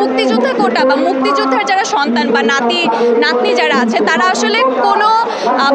মুক্তিযোদ্ধা কোটা বা মুক্তিযোদ্ধার যারা সন্তান বা নাতি, নাতনি যারা আছে, তারা আসলে কোনো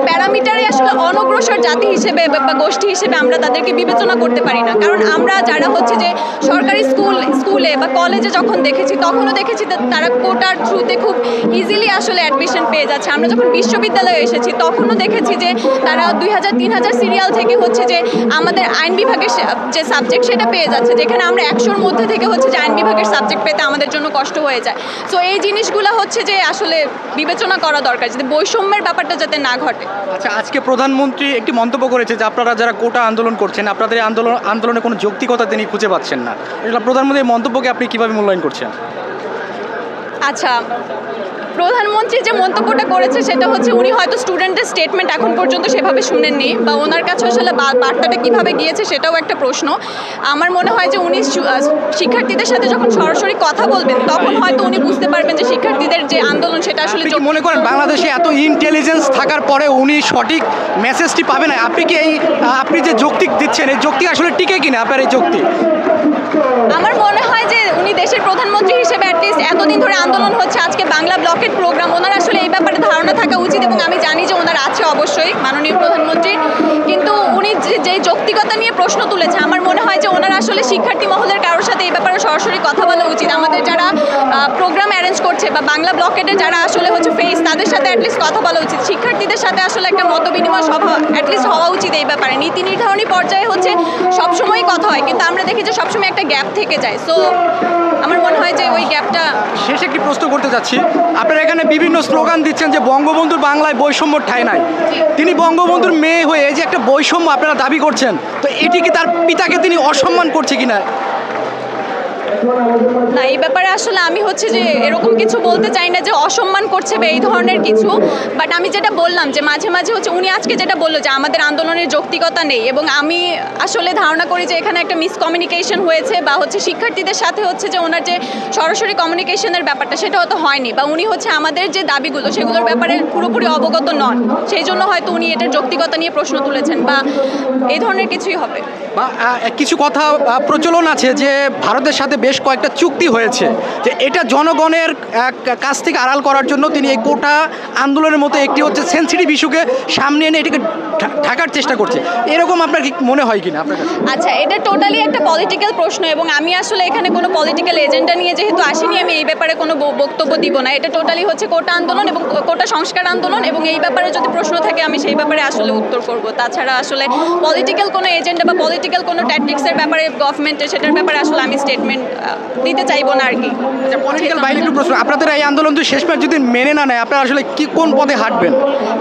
প্যারামিটারে আসলে অনগ্রসর জাতি হিসেবে বা গোষ্ঠী হিসেবে আমরা তাদেরকে বিবেচনা করতে পারি না। কারণ আমরা যারা হচ্ছে যে সরকারি স্কুল, স্কুলে বা কলেজে যখন দেখেছি, তখনও দেখেছি তারা কোটার থ্রুতে খুব ইজিলি আসলে অ্যাডমিশন পেয়ে যাচ্ছে। আমরা যখন বিশ্ববিদ্যালয়ে এসেছি, তখনও দেখেছি যে তারা দুই হাজার, তিন হাজার সিরিয়াল থেকে হচ্ছে যে আমাদের আইন বিভাগের যে সাবজেক্ট সেটা পেয়ে যাচ্ছে। যেখানে আমরা একশোর মধ্যে থেকে হচ্ছে যে আইন বিভাগের সাবজেক্ট পেতে আমাদের জন্য কষ্ট হয়ে যায়। সো এই জিনিসগুলো হচ্ছে যে আসলে বিবেচনা করা দরকার যাতে বৈষম্যের ব্যাপারটা যাতে না ঘটে। আচ্ছা আজকে প্রধানমন্ত্রী একটি মন্তব্য করেছে যে আপনারা যারা কোটা আন্দোলন করছেন আপনাদের আন্দোলন আন্দোলনে কোনো যৌক্তিকতা তিনি খুঁজে পাচ্ছেন না। এটা প্রধানমন্ত্রীর এই মন্তব্যকে আপনি কীভাবে মূল্যায়ন করছেন? আচ্ছা প্রধানমন্ত্রী যে মন্তব্যটা করেছে সেটা হচ্ছে উনি হয়তো স্টুডেন্টের স্টেটমেন্ট এখন পর্যন্ত সেভাবে শুনেননি বা ওনার কাছে আসলে বার্তাটা কীভাবে গিয়েছে সেটাও একটা প্রশ্ন। আমার মনে হয় যে উনি শিক্ষার্থীদের সাথে যখন সরাসরি কথা বলবেন তখন হয়তো উনি বুঝতে পারবেন যে শিক্ষার্থীদের যে আন্দোলন সেটা আসলে মনে করেন বাংলাদেশে এত ইন্টেলিজেন্স থাকার পরে উনি সঠিক মেসেজটি পাবে না? আপনি কি এই আপনি যে যৌক্তিক দিচ্ছেন এই যৌক্তিক আসলে টিকে কিনা আপনার এই যৌক্তিক? আমার মনে হয় যে উনি দেশের প্রধানমন্ত্রী হিসেবে অ্যাটলিস্ট এতদিন ধরে আন্দোলন হচ্ছে। আজকে বাংলা ব্লকের প্রোগ্রাম ওনার আসলে এই ব্যাপারে ধারণা থাকা উচিত এবং আমি জানি যে ওনার আছে অবশ্যই মাননীয় প্রধানমন্ত্রী কিন্তু উনি যে যে যৌক্তিকতা নিয়ে প্রশ্ন তুলেছে আমার মনে হয় যে ওনার আসলে শিক্ষার্থী মহলের কারোর সাথে এই সরাসরি কথা বলা উচিত। আমাদের যারা প্রোগ্রাম অ্যারেঞ্জ করছে বা বাংলা ব্লকেটে যারা আসলে হচ্ছে ফেস তাদের সাথে অ্যাটলিস্ট কথা বলা উচিত। শিক্ষার্থীদের সাথে আসলে একটা মত বিনিময় সভা অ্যাটলিস্ট হওয়া উচিত এই ব্যাপারে। নীতি নির্ধারণী পর্যায়ে হচ্ছে সবসময়ই কথা হয়, কিন্তু আমরা দেখি যে সবসময় একটা গ্যাপ থেকে যায়। সো আমার মনে হয় যে ওই গ্যাপটা শেষ একটি প্রশ্ন করতে যাচ্ছি আপনারা এখানে বিভিন্ন স্লোগান দিচ্ছেন যে বঙ্গবন্ধুর বাংলায় বৈষম্য ঠাঁই নাই। তিনি বঙ্গবন্ধুর মেয়ে হয়ে যে একটা বৈষম্য আপনারা দাবি করছেন, তো এটি কি তার পিতাকে তিনি অসম্মান করছে কিনা? না, এই ব্যাপারে আসলে আমি হচ্ছে যে এরকম কিছু বলতে চাই না যে অসম্মান করছে বা এই ধরনের কিছু বাট আমি যেটা বললাম যে মাঝে মাঝে হচ্ছে উনি আজকে যেটা বলল যে আমাদের আন্দোলনের যৌক্তিকতা নেই এবং আমি আসলে ধারণা করি যে এখানে একটা মিসকমিউনিকেশন হয়েছে বা হচ্ছে শিক্ষার্থীদের সাথে হচ্ছে যে ওনার যে সরাসরি কমিউনিকেশনের ব্যাপারটা সেটা হয়তো হয়নি বা উনি হচ্ছে আমাদের যে দাবিগুলো সেগুলোর ব্যাপারে পুরোপুরি অবগত নন, সেই জন্য হয়তো উনি এটার যৌক্তিকতা নিয়ে প্রশ্ন তুলেছেন বা এই ধরনের কিছুই হবে। কিছু কথা প্রচলন আছে যে ভারতের সাথে বেশ কয়েকটা চুক্তি হয়েছে যে এটা জনগণের কাছ থেকে আড়াল করার জন্য তিনি এই কোটা আন্দোলনের মতো একটি হচ্ছে সেন্সিটিভ ইস্যুকে সামনে এনে এটাকে ঢাকার চেষ্টা করছে। এরকম আপনার কি মনে হয় কিনা? আপনার আচ্ছা এটা টোটালি একটা পলিটিক্যাল প্রশ্ন এবং আমি আসলে এখানে কোনো পলিটিক্যাল এজেন্ডা নিয়ে যেহেতু আসিনি আমি এই ব্যাপারে কোনো ব- বক্তব্য দিব না। এটা টোটালি হচ্ছে কোটা আন্দোলন এবং কোটা সংস্কার আন্দোলন এবং এই ব্যাপারে যদি প্রশ্ন থাকে আমি সেই ব্যাপারে আসলে উত্তর করব। তাছাড়া আসলে পলিটিক্যাল কোনো এজেন্ডা বা পলিটিক্যাল কোনো ট্যাকটিক্সের ব্যাপারে গভর্নমেন্টের সেটার ব্যাপারে আসলে আমি স্টেটমেন্ট দিতে চাইব না আর কি। আচ্ছা পলিটিক্যাল বাইরে একটু প্রশ্ন। আপনাদের এই আন্দোলন যদি শেষ যদি মেনে না নেয় আপনারা আসলে কি কোন পদে হাঁটবেন?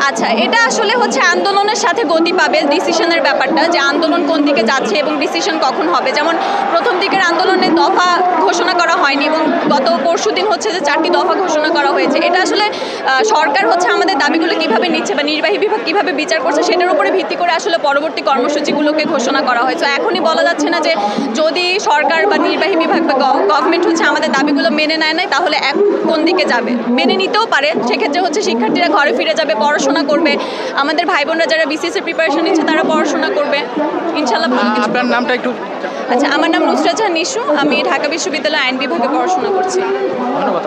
আচ্ছা এটা আসলে হচ্ছে আন্দোলনের সাথে গতি পাবে ডিসিশনের ব্যাপারটা, যে আন্দোলন কোন দিকে যাচ্ছে এবং ডিসিশন কখন হবে। যেমন প্রথম দিকের আন্দোলনে দফা ঘোষণা করা হয়নি এবং পরশু দিন হচ্ছে যে চারটি দফা ঘোষণা করা হয়েছে। এটা আসলে সরকার হচ্ছে আমাদের দাবিগুলো কীভাবে নিচ্ছে বা নির্বাহী বিভাগ কীভাবে বিচার করছে সেটার উপরে ভিত্তি করে আসলে পরবর্তী কর্মসূচিগুলোকে ঘোষণা করা হয়েছে। এখনই বলা যাচ্ছে না যে যদি সরকার বা নির্বাহী বিভাগ বা গভর্নমেন্ট হচ্ছে আমাদের দাবিগুলো মেনে নেয় নাই, তাহলে এক কোন দিকে যাবে? মেনে নিতেও পারে। সেক্ষেত্রে হচ্ছে শিক্ষার্থীরা ঘরে ফিরে যাবে, পড়াশোনা করবে। আমাদের ভাই বোনরা যারা বিসিএসের প্রিপারেশন নিচ্ছে, তারা পড়াশোনা করবে। ইনশাল্লাহ আপনার নামটা একটু আচ্ছা আমার নাম নুসরা জাহান নিশু। আমি ঢাকা বিশ্ববিদ্যালয় আইন বিভাগে পড়াশোনা করছি। ধন্যবাদ